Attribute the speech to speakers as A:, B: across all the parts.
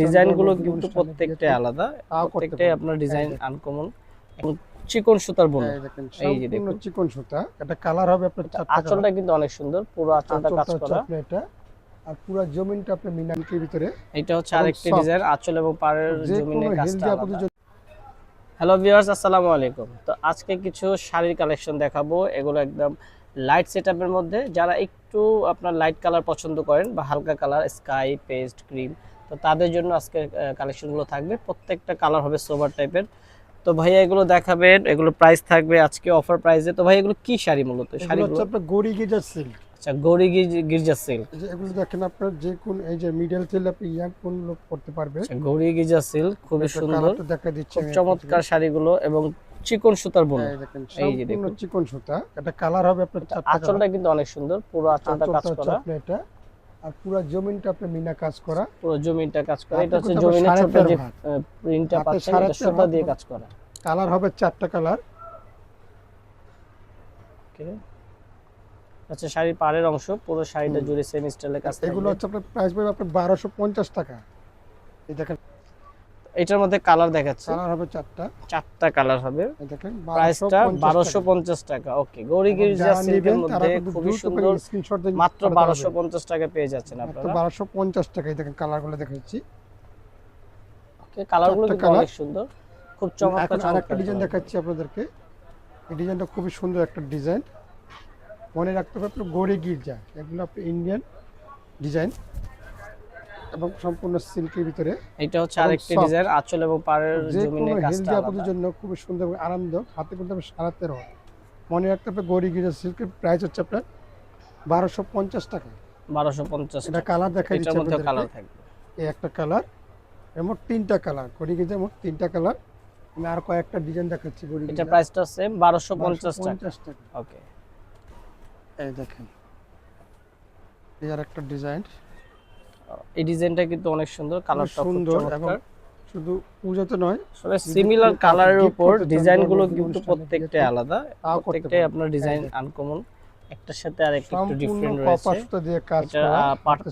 A: ডিজাইনগুলো
B: কিন্তু
A: অনুষ্ঠানে
B: প্রত্যেকটাই আলাদা প্রত্যেকটাই আপনার ডিজাইন আনকমন চিকন সুতার বোনা
A: এই
B: যে দেখুন।
A: চিকন সুতা। এটা কালার হবে আপনার
B: আঁচলটা কিন্তু অনেক সুন্দর পুরো আঁচলটা কাজ করা।
A: এটা আর পুরো জমিনটা আপনার মিনানকের ভিতরে।
B: এটা হচ্ছে আরেকটি ডিজাইন আঁচল এবং পাড়ের জমিনে কাজটা আলাদা। হ্যালো ভিউয়ার্স আসসালামু আলাইকুম। তো আজকে কিছু শাড়ির কালেকশন দেখাবো। এগুলো একদম লাইট সেটআপের মধ্যে। যারা একটু আপনার লাইট কালার পছন্দ করেন বা হালকা কালার স্কাই পেস্ট ক্রিম তো তাদের জন্য আজকে কালেকশনগুলো থাকবে। প্রত্যেকটা কালার হবে সোবার টাইপের তো ভাইয়া এগুলো দেখাবেন। এগুলো প্রাইস থাকবে আজকে অফার প্রাইসে তো ভাই এগুলো কি শাড়ি মূলত? শাড়িগুলো
A: হচ্ছে আপনার গড়ি সিল্ক
B: আচ্ছা গির্জ- সিল্ক
A: যে এগুলো দেখেন আপনার যে কোন এই যে মিডল থেকে আপনি ইয়াং কোন লোক করতে পারবে।
B: আচ্ছা গৌরী গির্জা সিল্ক খুবই সুন্দর।
A: দেখা দিচ্ছি
B: খুব চমৎকার শাড়িগুলো এবং চিকন সুতার বোনা।
A: এই
B: যে দেখুন।
A: চিকন সুতা। এটা কালার হবে আপনার চারটা
B: আঁচলটা কিন্তু অনেক সুন্দর। পুরো আঁচলটা কাজ করা।
A: এটা। আর পুরো জমিনটা আপনি মিনা কাজ করা।
B: পুরো জমিনটা কাজ করা। এটা হচ্ছে জমিনের ছোট যে প্রিন্টটা পাচ্ছেন এটা সুতা দিয়ে কাজ করা।
A: কালার হবে চারটা কালার।
B: ওকে। আচ্ছা শাড়ির পাড়ের অংশ পুরো শাড়িটা জুড়ে সেম স্টাইলে কাজ
A: এগুলো হচ্ছে আপনার প্রাইস পড়বে আপনার বারোশো পঞ্চাশ টাকা। এই দেখেন
B: এটার মধ্যে কালার দেখাচ্ছে।
A: কালার হবে চারটা।
B: চারটা কালার হবে।
A: দেখেন
B: প্রাইসটা
A: 1250
B: বারোশো
A: টাকা।
B: ওকে গৌরী গির্জা সিল্কের মধ্যে খুবই সুন্দর
A: স্ক্রিনশট দিয়ে
B: মাত্র
A: পাঠাতে
B: বারোশো
A: হবে।
B: পঞ্চাশ টাকা পেয়ে যাচ্ছেন আপনারা।
A: বারোশো পঞ্চাশ টাকা এই দেখেন কালারগুলো দেখাচ্ছি।
B: ওকে
A: কালারগুলো
B: কিন্তু অনেক সুন্দর। খুব চমৎকার
A: আরেকটা ডিজাইন দেখাচ্ছি আপনাদেরকে। এই ডিজাইনটা খুবই সুন্দর একটা ডিজাইন মনে রাখতে হবে আপনার গড়ে গির্জা। এগুলো ইন্ডিয়ান ডিজাইন এবং সম্পূর্ণ সিল্কের ভিতরে।
B: এটা হচ্ছে আরেকটি ডিজাইন আঁচল এবং পাড়ের জমিনে কাজটা
A: হেলদি
B: আলাদা
A: জন্য খুবই সুন্দর এবং আরামদায়ক। হাতে করতে হবে সাড়ে তেরো মনে রাখতে হবে গড়ি গির্জা সিল্কের প্রাইস হচ্ছে আপনার বারোশো পঞ্চাশ টাকা।
B: বারোশো পঞ্চাশ
A: এটা কালার দেখা
B: মধ্যে কালার থাকবে।
A: এই একটা কালার মোট তিনটা কালার গড়ি গির্জা মোট তিনটা কালার আমি আর কয়েকটা ডিজাইন দেখাচ্ছি গড়ি
B: এটা প্রাইসটা সেম বারোশো পঞ্চাশ টাকা। ওকে
A: এই দেখেন। এই আর একটা ডিজাইন
B: এই ডিজাইনটা কিন্তু অনেক সুন্দর কালারটা
A: সুন্দর এবং শুধু পুজোতে নয়
B: সিমিলার কালারের উপর
A: করতে চান,
B: ডিজাইনগুলো
A: জন্মদিন
B: কিন্তু প্রত্যেকটাই আলাদা প্রত্যেকটাই আপনার ডিজাইন আনকমন একটার সাথে আর একটু ডিফারেন্ট রয়েছে।
A: দিয়ে কাজ করা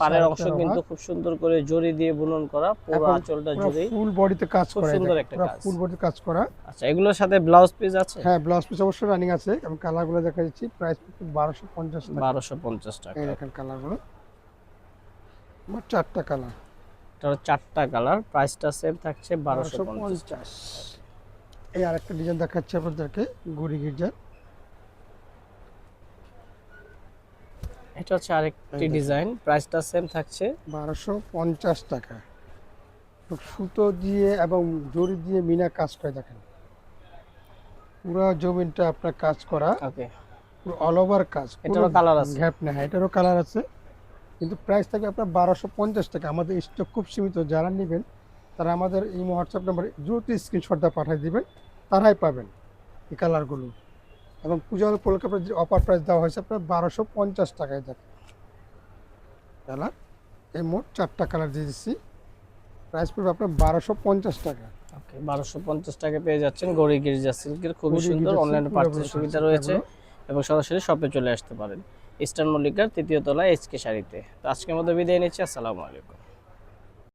B: পাড়ের অংশ কিন্তু খুব সুন্দর করে জড়ি দিয়ে বুনন করা পুরো আঁচলটা
A: ফুল বডিতে কাজ করা
B: সুন্দর একটা কাজ।
A: ফুল বডিতে কাজ করা।
B: আচ্ছা এগুলোর সাথে ব্লাউজ পিস আছে?
A: হ্যাঁ ব্লাউজ পিস অবশ্যই রানিং আছে এবং কালারগুলো দেখা যাচ্ছে প্রাইস বারোশো পঞ্চাশ টাকা।
B: বারোশো পঞ্চাশ টাকা।
A: এই দেখেন কালারগুলো চারটা কালার
B: এটা চারটা কালার প্রাইসটা সেম থাকছে বারোশো পঞ্চাশ।
A: এই আরেকটা ডিজাইন দেখাচ্ছি আপনাদেরকে গুড়ি গির্জার।
B: এটা হচ্ছে আরেকটি ডিজাইন প্রাইসটা সেম থাকছে।
A: বারোশো পঞ্চাশ টাকা। সুতো দিয়ে এবং জড়ি দিয়ে মিনা কাজ করে দেখেন। পুরো জমিনটা আপনার কাজ করা।
B: ওকে
A: পুরো অল ওভার কাজ।
B: এটারও colour আছে?
A: গ্যাপ না এটারও কালার আছে। কিন্তু প্রাইস থাকে আপনার বারোশো পঞ্চাশ টাকা। আমাদের স্টক খুব সীমিত। যারা নেবেন তারা আমাদের এই হোয়াটসঅ্যাপ নাম্বারে দ্রুত স্ক্রিনশটটা পাঠিয়ে দিবেন তারাই পাবেন এই কালারগুলো এবং পূজার উপলক্ষে আপনার যে অফার প্রাইস দেওয়া হয়েছে আপনার বারোশো পঞ্চাশ টাকায় দেখেন। কালার এই মোট চারটা কালার দিয়ে দিচ্ছি। প্রাইস পড়বে আপনার বারোশো পঞ্চাশ টাকা।
B: ওকে বারোশো পঞ্চাশ টাকা পেয়ে যাচ্ছেন গড়ি গির্জা সিল্কের। খুবই সুন্দর অনলাইনে পার্চেস সুবিধা রয়েছে এবং সরাসরি শপে চলে আসতে পারেন। ইস্টার্ন মল্লিকার তৃতীয় তলায় এইচকে শাড়িতে। তো আজকের মতো বিদায় নিচ্ছি আসসালামু আলাইকুম।